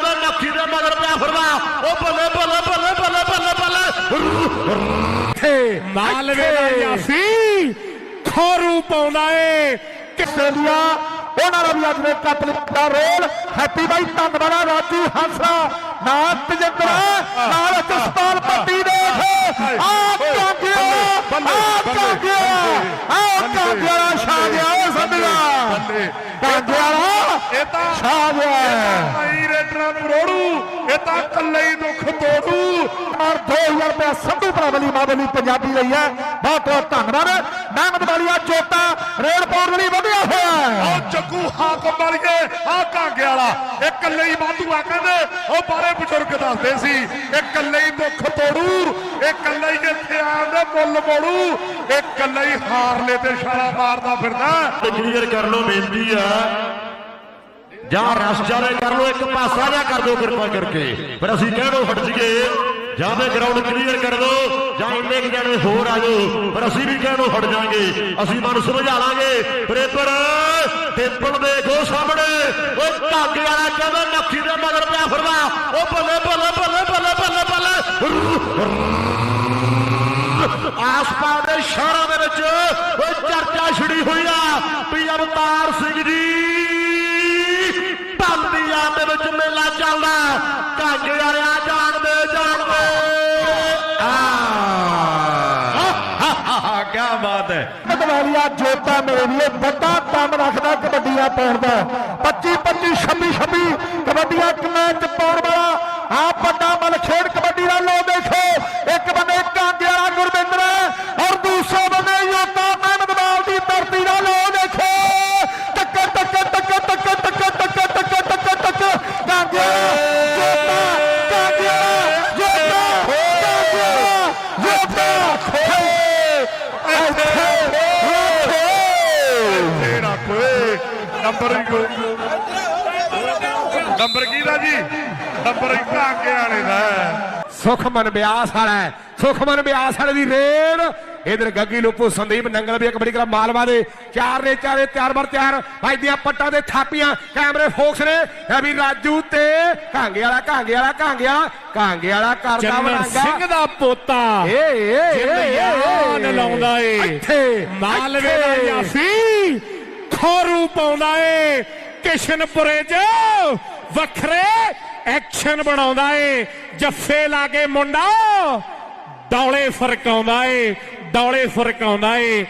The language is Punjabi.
ਨੱਖੀ ਦੇ ਮਗਰ ਪਿਆ ਫਿਰਦਾ। ਉਹ ਬੱਲੇ ਬੱਲੇ ਬੱਲੇ ਬੱਲੇ ਬੱਲੇ ਬੱਲੇ। ਮਾਲਵੇ ਦਾ ਯਾਸੀ ਖੋਰੂ ਪਾਉਂਦਾ ਏ। ਆਸਟ੍ਰੇਲੀਆ ਉਹਨਾਂ ਦਾ ਵੀ ਅੱਜ ਦੇ ਕੱਪ ਦਾ ਰੋਲ। ਹੈਪੀ ਬਾਈ ਧੰਨਵਾਦ ਰਾਜੂ ਹੰਸਾ ਨਾਲ ਤਜਿੰਦਰ ਨਾਲ ਜਸਪਾਲ ਪੱਟੀ ਦੇਖ ਆ ਕਾਂਗਿਆ ਆ ਕਾਂਗਿਆ ਆ ਕਾਂਗਿਆ ਛਾ ਗਿਆ ਓ ਕਾਂਗਿਆ ਇਹ ਤਾਂ ਛਾ ਗਿਆ ਭਾਈ ਰੇਡਰਾਂ ਨੂੰ ਰੋੜੂ। ਇਹ ਤਾਂ ਕੱਲੇ ਹੀ ਦੁੱਖ ਤੋੜੂ। ਔਰ 2000 ਰੁਪਏ ਸੰਧੂ ਭਰਾਵਲੀ ਮਾਵਲੀ ਪੰਜਾਬੀ ਲਈ ਹੈ। ਬਹੁਤ ਬਹੁਤ ਧੰਨਵਾਦ। ਮਹਿਮਦ ਵਾਲੀਆ ਜੋਤਾ ਰੇਡਪੋਰਟ ਲਈ ਵਧਿਆ ਉਹ ਜੱਗੂ ਹਾਕਮ ਆ ਕਾਂਗੇ ਵਾਲਾ। ਇਹ ਕੱਲੇ ਹੀ ਵਾਧੂ ਆ ਕਹਿੰਦੇ, ਉਹ ਬਾਰੇ ਬਜ਼ੁਰਗ ਦੱਸਦੇ ਸੀ ਇਹ ਕੱਲੇ ਹੀ ਦੁੱਖ ਤੋੜੂ ਇਹ ਕੱਲੇ ਹੀ ਇੱਥੇ ਆਉਣ ਦੇ ਮੁੱਲ ਮੋੜੂ ਇਹ ਕੱਲੇ ਹੀ ਹਾਰਲੇ ਤੇ ਛਾਲਾ ਮਾਰਦਾ ਫਿਰਦਾ। ਕਲੀਅਰ ਕਰ ਲਓ, ਬੇਨਤੀ ਆ। ਜਾਂ ਰਸ ਜਾਲੇ ਕਰ ਲਓ, ਇੱਕ ਪਾਸਾ ਜਾਂ ਕਰ ਦਿਓ ਕਿਰਪਾ ਕਰਕੇ ਫਿਰ ਅਸੀਂ ਕਹਿਣੋਂ ਹਟ ਜੀਏ। ਜਾਂ ਤੇ ਗਰਾਊਂਡ ਕਲੀਅਰ ਕਰ ਦਿਓ ਜਾਂ ਇੰਨੇ ਕੁ ਜਣੇ ਹੋਰ ਆ ਜਾਓ। ਪਰ ਅਸੀਂ ਵੀ ਕਹਿਣੋਂ ਹਟ ਜਾਾਂਗੇ। ਅਸੀਂ ਮਨ ਸਮਝਾ ਲਾਂਗੇ। ਪਰ ਇੱਧਰ ਦੇਖੋ ਸਾਹਮਣੇ। ਉਹ ਧਾਗੇ ਵਾਲਾ ਕਹਿੰਦਾ ਨੱਖੀ ਦੇ ਮਗਰ ਪਿਆ ਫਿਰਦਾ। ਉਹ ਬੱਲੇ ਬੱਲੇ ਬੱਲੇ ਬੱਲੇ ਬੱਲੇ ਬੱਲੇ। ਆਸ-ਪਾਸ ਦੇ ਸ਼ਹਿਰਾਂ ਦੇ ਵਿੱਚ ਉਹ ਚਰਚਾ ਛਿੜੀ ਹੋਈ ਆ। ਵੀ ਅਵਤਾਰ ਸਿੰਘ ਜੀ। ਬੰਦੀਆਂ ਦੇ ਵਿੱਚ ਮੇਲਾ ਚੱਲਦਾ। ਧਾਗੇ ਵਾਲਿਆ ਬਾਤ ਹੈ ਮਦਵਾਲੀਆ ਜੋਤਾ ਮੇਰੇ ਵੀਰੇ ਵੱਡਾ ਕੰਮ ਰੱਖਦਾ ਕਬੱਡੀਆਂ ਪਾਉਣ ਦਾ 25 25 26 26 ਕਬੱਡੀਆਂ ਮੈਚ ਪਾਉਣ ਵਾਲਾ ਆ ਵੱਡਾ ਮਲ ਖੇਡ ਨੰਬਰ ਹੀ ਕੋ ਨੰਬਰ ਕਿਹਦਾ ਜੀ? ਨੰਬਰ ਹੀ ਕਾਂਗੇ ਵਾਲੇ ਦਾ। ਹੈ। ਸੁਖਮਨ ਬਿਆਸ ਵਾਲਾ ਹੈ। ਸੁਖਮਨ ਬਿਆਸ ਵਾਲੇ ਦੀ ਰੇਡ। ਇਧਰ ਗੱਗੀ ਲੋਪੋ ਸੰਦੀਪ ਨੰਗਲ ਵੀ ਕਬੱਡੀ ਕਲਾ ਮਾਲਵਾ ਦੇ। ਚਾਰ ਨੇ ਚਾਰੇ ਤਿਆਰ ਬਰ ਤਿਆਰ। ਭਾਈ ਦੀਆਂ ਪੱਟਾਂ ਦੇ ਥਾਪੀਆਂ। ਕੈਮਰੇ ਫੋਕਸ ਨੇ। ਇਹ ਵੀ ਰਾਜੂ ਤੇ ਕਾਂਗੇ ਵਾਲਾ ਕਾਂਗੇ ਵਾਲਾ ਕਾਂਗੇ ਵਾਲਾ ਕਾਂਗੇ ਵਾਲਾ ਕਰਦਾ ਬਣਾਗਾ ਸਿੰਘ ਦਾ ਪੋਤਾ। ਏ ਏ ਏ, ਲਾਉਂਦਾ ਏ। ਇੱਥੇ ਮਾਲਵੇ ਦਾ। ਯਾਸੀ ਖੋਰੂ ਪਾਉਂਦਾ ਏ। ਕਿਸ਼ਨਪੁਰੇ 'ਚ ਵੱਖਰੇ ਐਕਸ਼ਨ ਬਣਾਉਂਦਾ ਏ। ਜੱਫੇ ਲਾ ਕੇ ਮੁੰਡਾ ਡੌਲੇ ਫਰਕਾਉਂਦਾ ਏ, ਡੌਲੇ ਫਰਕਾਉਂਦਾ ਏ।